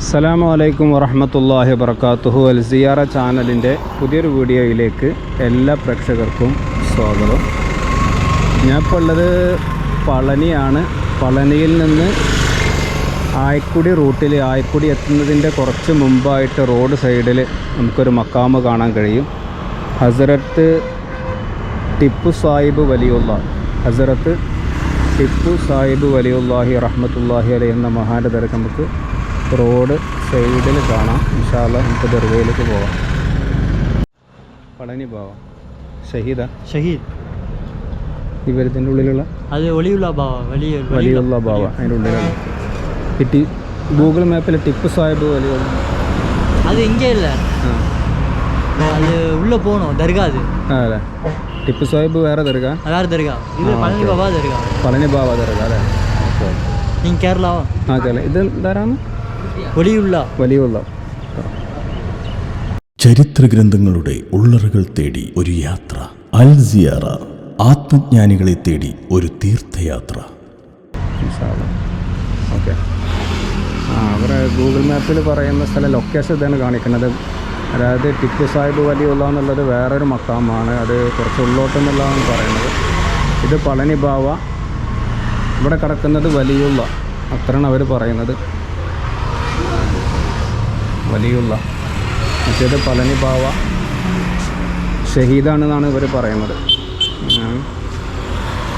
അസ്സലാമു അലൈക്കും വറഹമത്തല്ലാഹി വബർക്കാത്തുഹു അൽ സിയാറ ചാനലിന്റെ പുതിയൊരു വീഡിയോയിലേക്ക് എല്ലാ പ്രേക്ഷകർക്കും സ്വാഗതം. ഞാൻ ഇപ്പോൾ ഉള്ളത് പളനിയാണ്. പളനിയിൽ നിന്ന് ആയക്കുടി റൂട്ടിൽ ആയക്കുടി എത്തുന്നതിന്റെ കുറച്ച് മുമ്പായിട്ട് റോഡ് സൈഡിൽ നമുക്കൊരു മക്കാമ് കാണാൻ കഴിയും. ഹസരത്ത് ടിപ്പു സാഹിബ് വലിയുള്ള ഹസരത്ത് ടിപ്പു സാഹിബ് വലിയുള്ളാഹി റഹ്മത്തുല്ലാഹി അലൈഹി എന്ന തിരക്ക് നമുക്ക് റോഡ് സൈഡിൽ കാണാം ഇൻഷാല്ല നമുക്ക് ദർഗയിലേക്ക് പോവാം പളനി പോവാം ഷഹീദ ഷഹീദ് ഇവരത്തിൻ്റെ ഉള്ളിലുള്ള അത് ഒളിയുള്ള ബാവ വലിയ വലിയുള്ള ബാവ അതിൻ്റെ ഉള്ളിലുള്ള കിട്ടി ഗൂഗിൾ മാപ്പിൽ ടിപ്പു സാഹിബ് വലിയുള്ള அது இங்கே இல்லை ആ அது உள்ளே போகணும் தர்கா அது ആ അല്ലേ ടിപ്പു സാഹിബ് വേറെ ദർഗ வேறு தர்கா இது ஆ, பழனி okay. பாபா தர்கா പളനി ബാവ ദർഗ അല്ലേ ഓക്കെ நீங்கள் கேரளாவா ആ കേരള ഇത് ധാരാണ് വലിയുള്ള വലിയുള്ള. ചരിത്രഗ്രന്ഥങ്ങളുടെ ഉള്ളറുകൾ തേടി ഒരു യാത്ര. അൽ സിയാറ ആത്മജ്ഞാനികളെ തേടി ഒരു തീർത്ഥയാത്ര. അവരെ ഗൂഗിൾ മാപ്പിൽ പറയുന്ന സ്ഥല ലൊക്കേഷൻ ഇതാണ് കാണിക്കുന്നത്. അതായത് ടിപ്പു സാഹിബ് വലിയുള്ള എന്നുള്ളത് വേറൊരു മക്കാമാണ്. അത് കുറച്ച് ഉള്ളോട്ടെന്നുള്ളതാണ് പറയുന്നത്. ഇത് പളനി ഇവിടെ കിടക്കുന്നത് വലിയുള്ള. അത്രയാണ് അവർ പറയുന്നത്. വലിയുള്ള മറ്റേത് പളനി ബാവ ഷഹീദാണെന്നാണ് ഇവർ പറയുന്നത്.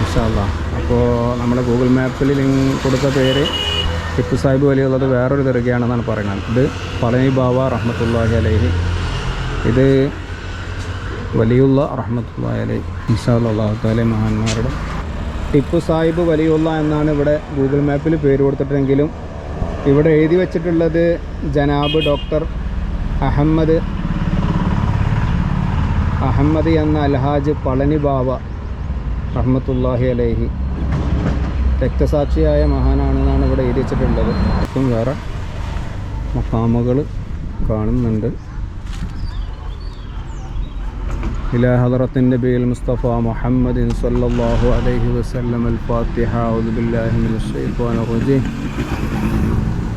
ഇൻഷാല്ല അപ്പോൾ നമ്മുടെ ഗൂഗിൾ മാപ്പിൽ ലിങ്ക് കൊടുത്ത പേര് ടിപ്പു സാഹിബ് വലിയുള്ളത് വേറൊരു തെറുകയാണെന്നാണ് പറയുന്നത്. ഇത് പളനി ബാവ റഹ്മത്തുല്ലാഹി അലൈഹി. ഇത് വലിയുള്ള റഹ്മത്തുല്ലാഹി അലൈഹി. ഇൻഷാല്ല മഹാന്മാരുടെ ടിപ്പു സാഹിബ് വലിയുള്ള എന്നാണ് ഇവിടെ ഗൂഗിൾ മാപ്പിൽ പേര് കൊടുത്തിട്ടെങ്കിലും ഇവിടെ എഴുതി വച്ചിട്ടുള്ളത് ജനാബ് ഡോക്ടർ അഹമ്മദ് അഹമ്മദ് എന്ന അൽഹാജ് പളനി ബാവ റഹ്മത്തുല്ലാഹി അലൈഹി രക്തസാക്ഷിയായ മഹാനാണെന്നാണ് ഇവിടെ എഴുതി വെച്ചിട്ടുള്ളത് ഇപ്പം വേറെ മക്കാമകൾ കാണുന്നുണ്ട് إلى حضرة النبي المصطفى محمد صلى الله عليه وسلم الفاتحة أعوذ بالله من الشيطان الرجيم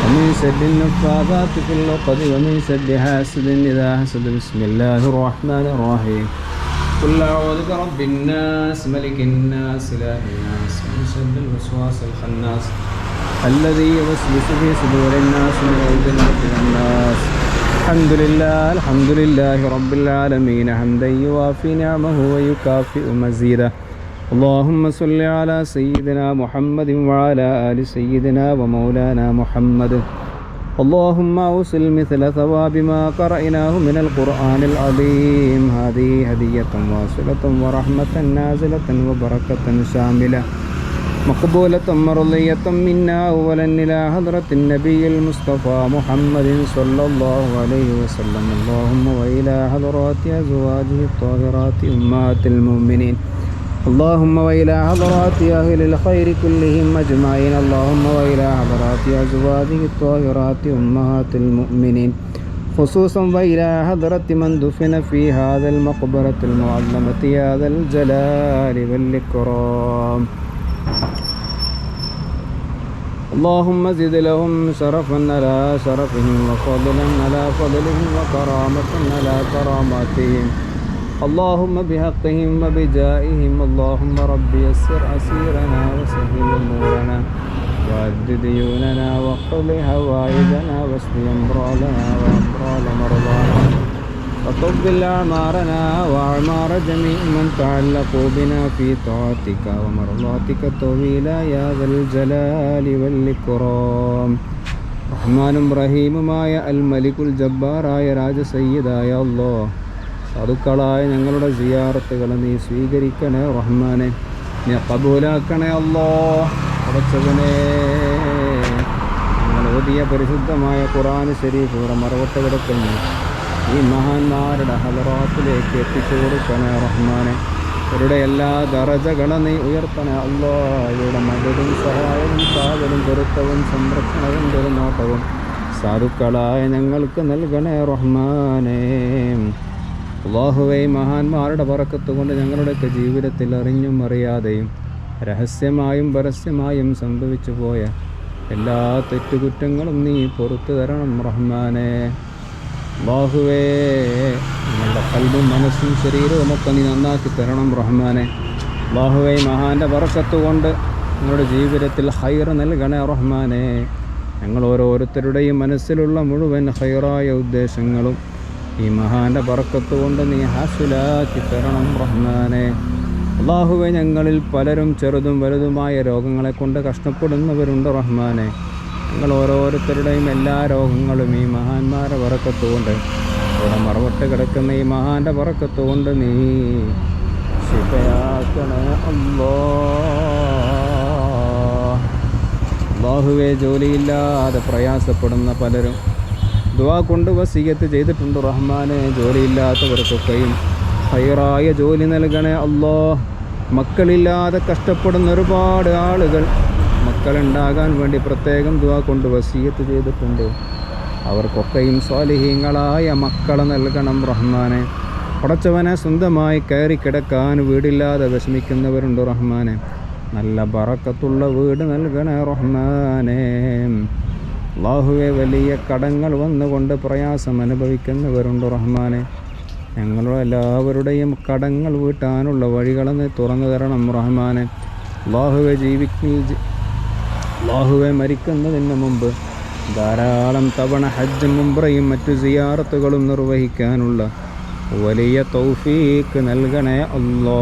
ومن شر النفاثات في العقد ومن شر حاسد إذا حسد. بسم الله الرحمن الرحيم. قل أعوذ برب الناس ملك الناس إله الناس من شر الوسواس الخناس. الذي يوسوس في صدور الناس من الجنة والناس. الحمد لله الحمد لله رب العالمين. حمدا يوافي نعمه ويكافئ مزيده. اللهم صل على سيدنا محمد وعلى آل سيدنا ومولانا محمد. اللهم أوصل مثل ثواب ما قرأناه من القرآن العظيم. هذه هدية واصلة ورحمة نازلة وبركة شاملة. مقبولة مرضية منا أولا إلى حضرة النبي المصطفى محمد صلى الله عليه وسلم. اللهم وإلى حضرات أزواجه الطاهرات أمهات المؤمنين. اللهم وإلى حضرات أهل الخير كلهم أجمعين. اللهم وإلى حضرات أزواجه الطاهرات أمهات المؤمنين. خصوصا وإلى حضرة من دفن في هذا المقبرة المعظمة يا ذا الجلال والإكرام. اللهم زد لهم شرفا على شرفهم وفضلا على فضلهم وكرامة على كراماتهم. اللهم بحقهم وبجائهم اللهم رب يسر عسيرنا وسهل أمورنا وعد ديوننا واقض حوائجنا واشف أمراضنا وأمراض مرضانا وقبل أعمارنا وأعمار جميع من تعلقوا بنا في طاعتك ومرضاتك الطويلة يا ذا الجلال والإكرام റഹ്മാനും റഹീമുമായ അൽ മലിക്കുൽ ജബ്ബാറായ രാജസയ്യിദായ അല്ലോ സാധുക്കളായ ഞങ്ങളുടെ സിയാറത്തുകൾ നീ സ്വീകരിക്കണേ റഹ്മാനെ. നീ കബൂലാക്കണേ അല്ലോ അടച്ചവനെ. ഞങ്ങൾ ഓതിയ പരിശുദ്ധമായ ഖുറാൻ ശരീഫൂടെ മറവട്ട് കിടക്കുന്നു. ഈ മഹാന്മാരുടെ ഹലറാത്തിലേക്ക് എത്തിച്ചു കൊടുക്കണേ റഹ്മാനെ. ഇവരുടെ എല്ലാ ദറജകളെ നീ ഉയർത്തണേ അല്ലോ. ഇവരുടെ മകളും സഹായവും കാവലും പൊരുത്തവും സംരക്ഷണവും പെരുനോട്ടവും സാധുക്കളായ ഞങ്ങൾക്ക് നൽകണേ റഹ്മാനേ. അള്ളാഹുവെ മഹാന്മാരുടെ പറക്കത്തുകൊണ്ട് ഞങ്ങളുടെയൊക്കെ ജീവിതത്തിൽ അറിഞ്ഞും അറിയാതെയും രഹസ്യമായും പരസ്യമായും സംഭവിച്ചു പോയ എല്ലാ തെറ്റുകുറ്റങ്ങളും നീ പുറത്തു തരണം റഹ്മാനെ. ബാഹുവേ ഞങ്ങളുടെ കൽബും മനസ്സും ശരീരവും ഒക്കെ നീ നന്നാക്കി തരണം റഹ്മാനെ. ബാഹുവേ മഹാന്റെ പറക്കത്തുകൊണ്ട് ഞങ്ങളുടെ ജീവിതത്തിൽ ഹൈർ നൽകണേ റഹ്മാനെ. ഞങ്ങൾ ഓരോരുത്തരുടെയും മനസ്സിലുള്ള മുഴുവൻ ഹൈറായ ഉദ്ദേശങ്ങളും ഈ മഹാന്റെ പറക്കത്ത് കൊണ്ട് നീ ഹാസുലാക്കി തരണം റഹ്മാനെ. അള്ളാഹുവെ ഞങ്ങളിൽ പലരും ചെറുതും വലുതുമായ രോഗങ്ങളെ കൊണ്ട് കഷ്ടപ്പെടുന്നവരുണ്ട് റഹ്മാനെ. ഞങ്ങൾ ഓരോരുത്തരുടെയും എല്ലാ രോഗങ്ങളും ഈ മഹാന്മാരെ പറക്കത്തുകൊണ്ട് ഇവിടെ മറവട്ട് കിടക്കുന്ന ഈ മഹാന്റെ പറക്കത്തുകൊണ്ട് നീ ശിവയാക്കണേ അല്ലോ. അള്ളാഹുവെ ജോലിയില്ലാതെ പ്രയാസപ്പെടുന്ന പലരും ദുവാ കൊണ്ട് വസീയത്ത് ചെയ്തിട്ടുണ്ട്. റഹ്മാനെ ജോലിയില്ലാത്തവർക്കൊക്കെയും ഹൈറായ ജോലി നൽകണേ അല്ലോ മക്കളില്ലാതെ കഷ്ടപ്പെടുന്ന ഒരുപാട് ആളുകൾ മക്കളുണ്ടാകാൻ വേണ്ടി പ്രത്യേകം ദുവാ കൊണ്ട് വസീയത്ത് ചെയ്തിട്ടുണ്ട്. അവർക്കൊക്കെയും സ്വാലിഹീങ്ങളായ മക്കളെ നൽകണം റഹ്മാനെ. പടച്ചവനെ സ്വന്തമായി കയറി കിടക്കാൻ വീടില്ലാതെ വിഷമിക്കുന്നവരുണ്ട് റഹ്മാനെ. നല്ല ബറക്കത്തുള്ള വീട് നൽകണേ റഹ്മാനെ. അള്ളാഹുവെ വലിയ കടങ്ങൾ വന്നുകൊണ്ട് പ്രയാസം അനുഭവിക്കുന്നവരുണ്ട് റഹ്മാനെ. ഞങ്ങളുടെ എല്ലാവരുടെയും കടങ്ങൾ വീട്ടാനുള്ള വഴികളെന്ന് തുറന്നു തരണം റഹ്മാനെ. അള്ളാഹുവെ ജീവിക്കുന്ന അള്ളാഹുവെ മരിക്കുന്നതിന് മുമ്പ് ധാരാളം തവണ ഹജ്ജും മുംബ്രയും മറ്റു സിയാറത്തുകളും നിർവഹിക്കാനുള്ള വലിയ തൗഫീക്ക് നൽകണേ അല്ലോ.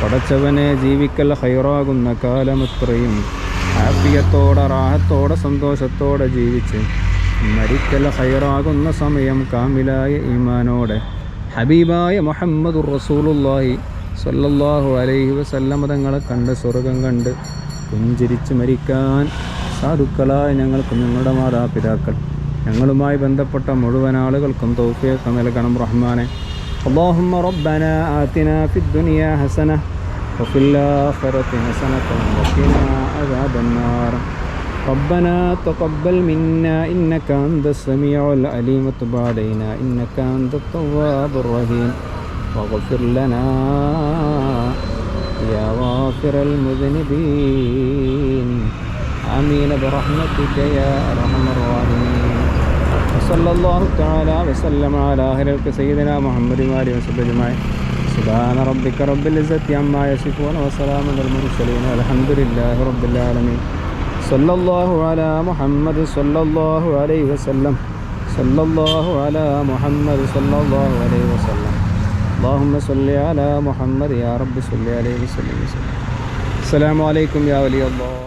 പടച്ചവനെ ജീവിക്കൽ ഹൈറാകുന്ന കാലമത്രയും ഹാപ്പിയത്തോടെ റാഹത്തോടെ സന്തോഷത്തോടെ ജീവിച്ച് മരിക്കൽ ഹൈറാകുന്ന സമയം കാമിലായ ഇമാനോടെ ഹബീബായ മുഹമ്മദ് റസൂലുല്ലാഹി സല്ലല്ലാഹു അലൈഹി വസല്ലമ തങ്ങളെ കണ്ട് സ്വർഗം കണ്ട് പുഞ്ചിരിച്ച് മരിക്കാൻ സാധുക്കളായ ഞങ്ങൾക്ക് ഞങ്ങളുടെ മാതാപിതാക്കൾ. ഞങ്ങളുമായി ബന്ധപ്പെട്ട മുഴുവൻ ആളുകൾക്കും തൗഫിയൊക്കെ നൽകണം റഹ്മാനെ. അള്ളാഹുമ്മ റബ്ബന ആത്തിന ഫിദ്ദുനിയ ഹസന وفي الآخرة حسنة وقنا عذاب النار. ربنا تقبل منا إنك أنت السميع العليم. وتب علينا إنك أنت التواب الرحيم. واغفر لنا يا غافر المذنبين. آمين برحمتك يا أرحم الراحمين. وصلى الله تعالى وسلم على خير سيدنا محمد وآله وصحبه أجمعين. സുബാന റബ്ബിക്ക റബ്ബിൽ സത്യമായ ശിഫോന വസ്സലാം മുർസലീൻ അലഹമുല്ലാഹി റബ്ബിലാലമീൻ സല്ലല്ലാഹു അല മുഹമ്മദ് സല്ലല്ലാഹു അലൈഹി വസല്ലം. സല്ലല്ലാഹു അല മുഹമ്മദ് സല്ലല്ലാഹു അലൈഹി വസല്ലം. അള്ളാഹുമ്മ സല്ലി അല മുഹമ്മദ് യാ റബ്ബ് സല്ലി അലൈഹി വസല്ലം. അസ്സലാമു അലൈക്കും യാ വലിയ അള്ളാഹ്